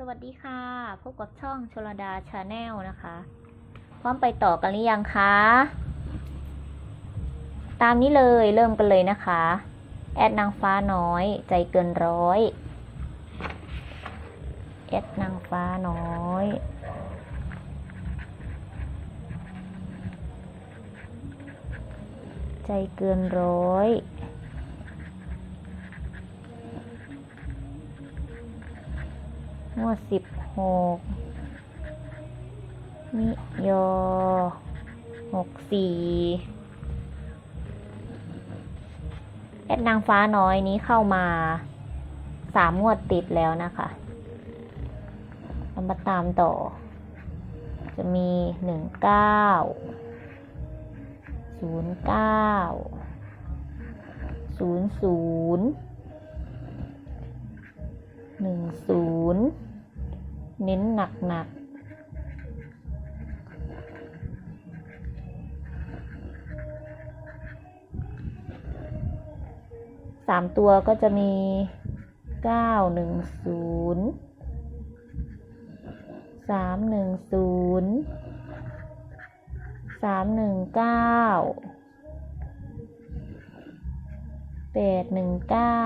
สวัสดีค่ะ พบกับช่องชลดาชาแนลนะคะ พร้อมไปต่อกันหรือยังคะ ตามนี้เลยเริ่มกันเลยนะคะ แอดนางฟ้าน้อย ใจเกินร้อย แอดนางฟ้าน้อยใจเกินร้อย งวดสิบหกมิยอหกสี่แอดนางฟ้าน้อยนี้เข้ามาสามงวดติดแล้วนะคะเรามาตามต่อ จะมีหนึ่งเก้าศูนย์เก้าศูนย์ศูนย์หนึ่งศูนย์ เน้นหนักหนักสามตัวก็จะมีเก้าหนึ่งศูนย์สามหนึ่งศูนย์สามหนึ่งเก้าแปดหนึ่งเก้า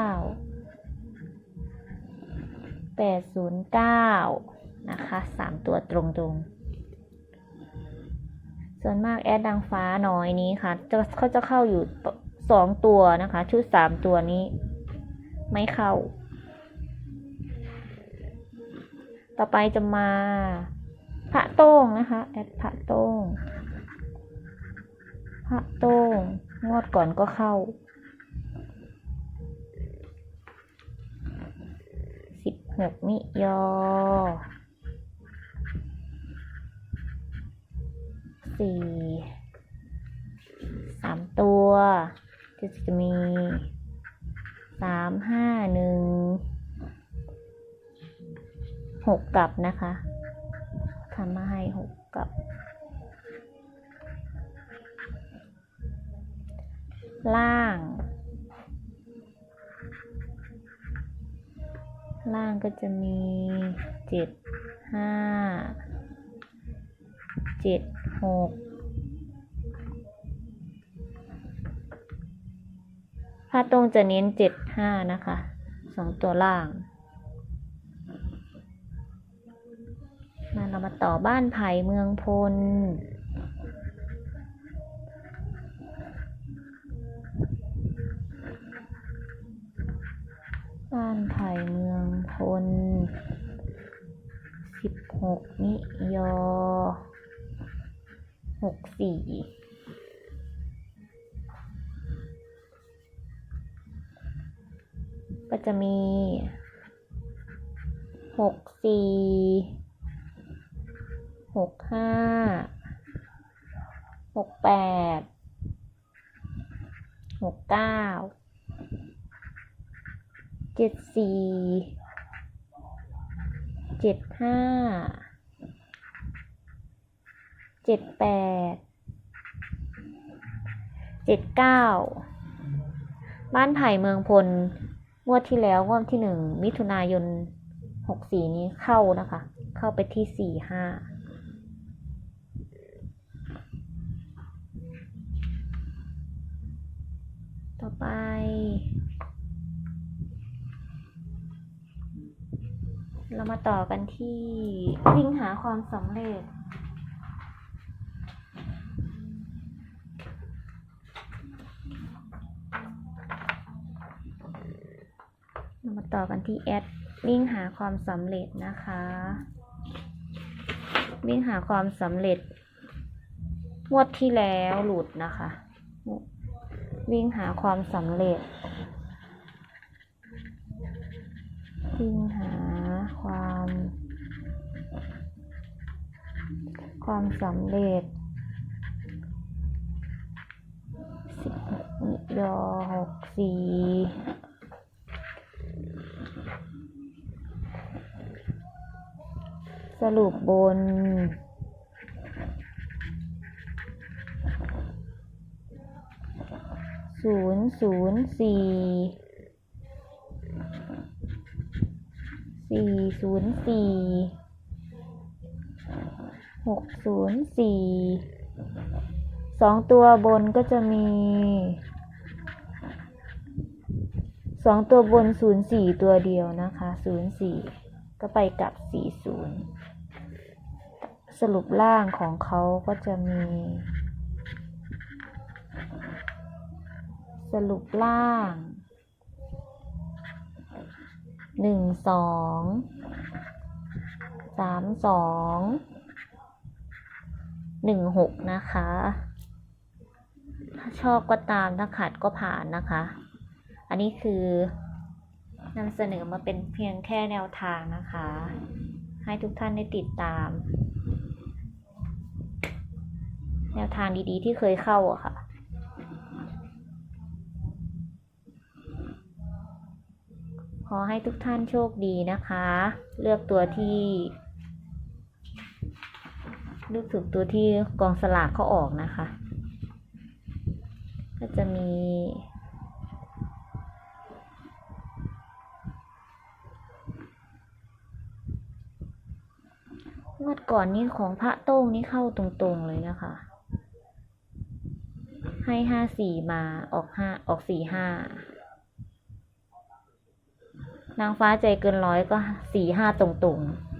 แปดศูนย์เก้า นะคะสามตัวตรงๆ ส่วนมากแอดดังฟ้าน้อยนี้ค่ะจะเขาจะเข้าอยู่สองตัวนะคะ ชุดสามตัวนี้ ไม่เข้า ต่อไปจะมาพระโต้งนะคะ แอดพระโต้งพระโต้งงวดก่อนก็เข้าสิบหกมิยอ สี่สามตัวก็จะมีสามห้าหนึ่งหกกลับนะคะทำมาให้หกกลับ ล่าง ล่างก็จะมีเจ็ดห้าเจ็ด หกผ้าตรงจะเน้นเจ็ดห้านะคะสองตัวล่างมาเรามาต่อบ้านไผ่เมืองพล บ้านไผ่เมืองพลสิบหกมิยอ หกสี่ก็จะมีหกสี่หกห้าหกแปดหกเก้าเจ็ดสี่เจ็ดห้า เจ็ดแปดเจ็ดเก้าบ้านไผ่เมืองพลงวดที่แล้วงวดที่หนึ่งมิถุนายนหกสี่นี้เข้านะคะ เข้าไปที่สี่ห้าต่อไป เรามาต่อกันที่วิ่งหาความสำเร็จ เรามา ต่อกันที่แอดวิ่งหาความสำเร็จนะคะ วิ่งหาความสำเร็จงวดที่แล้วหลุดนะคะ วิ่งหาความสำเร็จ วิ่งหาความ ความสำเร็จสิบหกยอหกสี่ สรุปบน ศูนย์ศูนย์สี่ สี่ศูนย์สี่ หกศูนย์สี่ สองตัวบนก็จะมี สองตัวบนศูนย์สี่ตัวเดียวนะคะ ศูนย์สี่ก็ไปกับสี่ศูนย์ สรุปล่างของเขาก็จะมี สรุปล่างหนึ่งสองสามสองหนึ่งหกนะคะ ถ้าชอบก็ตามถ้าขัดก็ผ่านนะคะ อันนี้คือนำเสนอมาเป็นเพียงแค่แนวทางนะคะ ให้ทุกท่านได้ติดตาม แนวทางดีๆ ที่เคยเข้าอะค่ะขอให้ทุกท่านโชคดีนะคะ เลือกตัวที่เลือกถูกตัวที่กองสลากเขาออกนะคะ ก็จะมีงวดก่อนนี้ของพระโต้งนี่เข้าตรงๆเลยนะคะ ให้ห้าสี่มาออกห้าออกสี่ห้านางฟ้าใจเกินร้อยก็สี่ห้าตรงๆ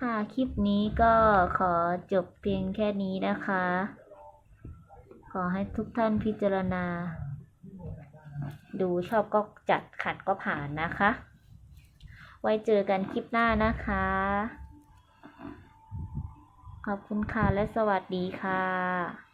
ค่ะ คลิปนี้ก็ขอจบเพียงแค่นี้นะคะ ขอให้ทุกท่านพิจารณา ดูชอบก็จัดขัดก็ผ่านนะคะ ไว้เจอกันคลิปหน้านะคะ ขอบคุณค่ะและสวัสดีค่ะ